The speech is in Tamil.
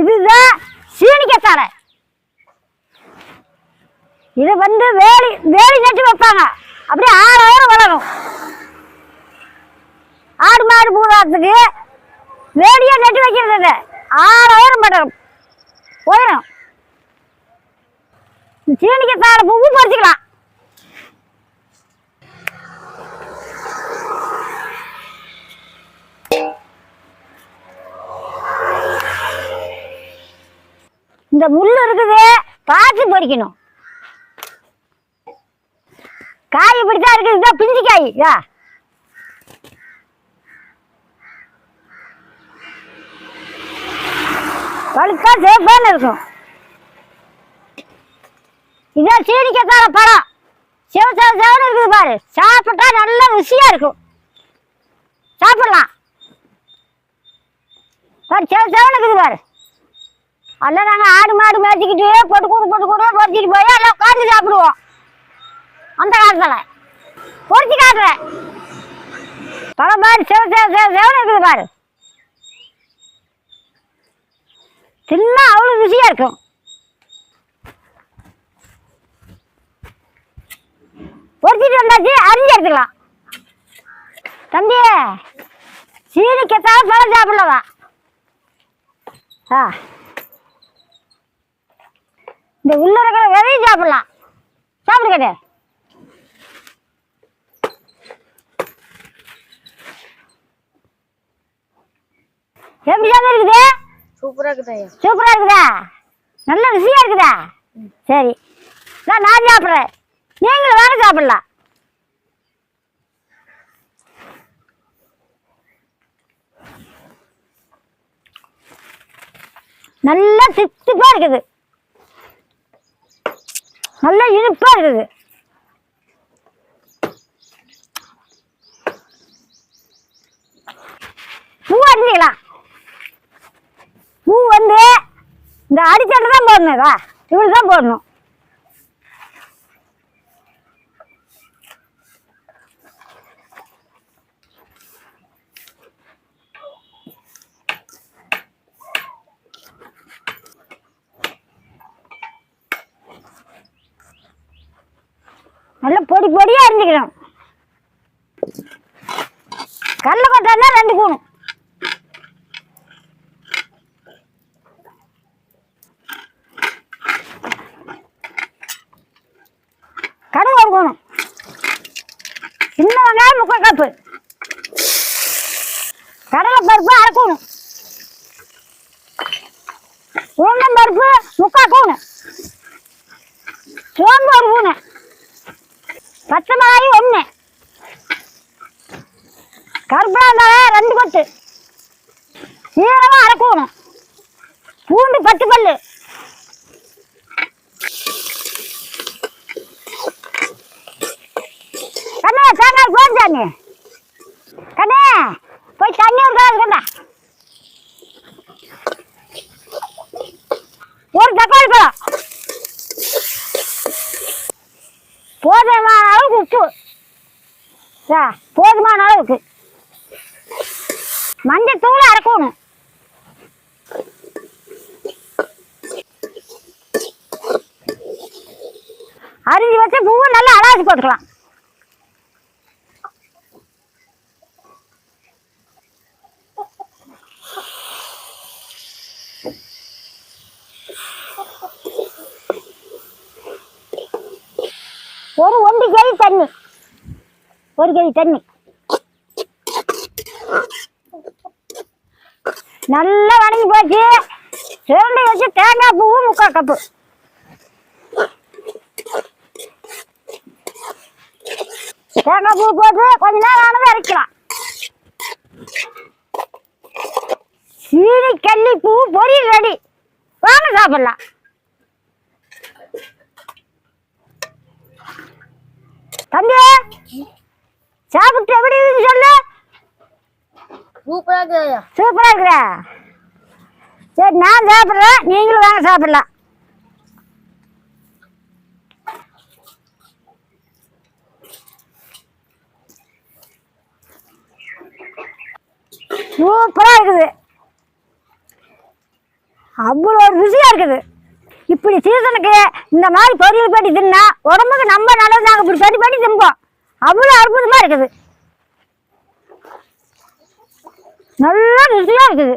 இதுதான் சீனிக்கத்தாழை. இது வந்து வேலி வேலி நட்டு வைப்பாங்க. அப்படியே ஆறாயிரம் வளரும். ஆடு மாடு பூராத்துக்கு வேலியாக நட்டு வைக்கிறது ஆறாயிரம் படம் உயரம் சீனிக்கத்தாழை பூவும் பறிச்சுக்கலாம். இந்த முள் இருக்குது பார்த்து பறிக்கணும். காய் இப்படித்தான் இருக்குது இதான் பிஞ்சு காய் இதா பழுத்தா சேஃபான இருக்கும். இதான் சீனிக்கத்தான பழம். சிவ சிவ இருக்குது பாரு. சாப்பிட்டா நல்ல ருசியா இருக்கும். சாப்பிடலாம். பாரு சிவ சிவன்னு இருக்குது பாரு. எல்லாம் நாங்கள் ஆடு மாடு மேய்ச்சிக்கிட்டு பொட்டு கூடு பொட்டு கூடு பொறிச்சிட்டு போய் எல்லாம் உட்காந்து சாப்பிடுவோம். அந்த காலத்தில். பொறிச்சு காட்டுறேன். பழம் பாரு செவ செவ செவ செவன்னு இருக்குது பாரு. தின்னா அவ்வளோ ருசியாக இருக்கும். பொறிச்சிட்டு வந்தாச்சு அரிஞ்சு எடுத்துக்கலாம். தம்பி சீனி கெத்தாலும் பழம் சாப்பிடலவா ஆ. இந்த உள்ள இருக்கிற விதையும் சாப்பிடலாம். சாப்பிடு கட்டு எப்படி சாமி இருக்குது? சூப்பரா இருக்குது சூப்பரா இருக்குதா? நல்ல ருசியா இருக்குதா? சரி. நான் நான் சாப்பிட்றேன். நீங்களும் வேற சாப்பிடலாம். நல்லா தித்திப்பா இருக்குது. நல்லா இனிப்பா இருக்குது. பூ அடிச்சுக்கலாம் பூ வந்து இந்த அடிச்சாட்டு தான் போடணும் இதா. இப்படி தான் போடணும். நல்லா பொடி பொடியாக அரிஞ்சுக்கணும். கடலை கொட்டா ரெண்டு கூணும். கடுகு ஒரு கூணும். சின்ன வெங்காயம் முக்கால் கப்பு. கடலை பருப்பு அரை கூணும். உளுந்தம் பருப்பு முக்கால் கூணும். சோம்பு ஒரு கூணும். பச்சை மிளகாய் ஒன்று கருப்பிலாந்தாய ரெண்டு கொத்து. சீரகம் அரைக்கணும் பூண்டு பத்து பல்லு கண்ணே தேங்காய் போஞ்சானே கண்ணே போய் தண்ணி ஒரு காலம் இருக்கா ஒரு தக்காளி பழம் போதுமான அளவுக்கு உப்பு சா, போதுமான அளவுக்கு. மஞ்சள் தூள் அரைக்கணும். அரிஞ்சு வச்சு பூவை நல்லா அலாசி போட்டுக்கலாம். ஒரு ஒன்று கை தண்ணி. ஒரு கை தண்ணி. நல்லா வணங்கி போச்சு. சுரண்டி வச்சு தேங்காய் பூவும் முக்கால் கப்பு. தேங்காய் பூ போட்டு கொஞ்ச நேரம் ஆனது அரைக்கலாம். சீனி கல்லி பூ பொரியல் ரெடி. வாங்க சாப்பிடலாம். தம்பி சாப்பிட்டு எப்படி இருக்குன்னு சொல்லு. சூப்பரா இருக்குது சூப்பரா இருக்கிற சரி நான் சாப்பிட்றேன். நீங்களும் வாங்க சாப்பிடலாம். சூப்பரா இருக்குது. அவ்வளோ ருசியாக இருக்குது. இப்படி சீசனுக்கு இந்த மாதிரி பொரியல் பண்ணி தின்னா உடம்புக்கு நம்ம நல்லது நாங்கள் இப்படி பண்ணி பண்ணி திம்போம் அவ்வளோ அற்புதமாக இருக்குது. நல்லா ருசியாக இருக்குது.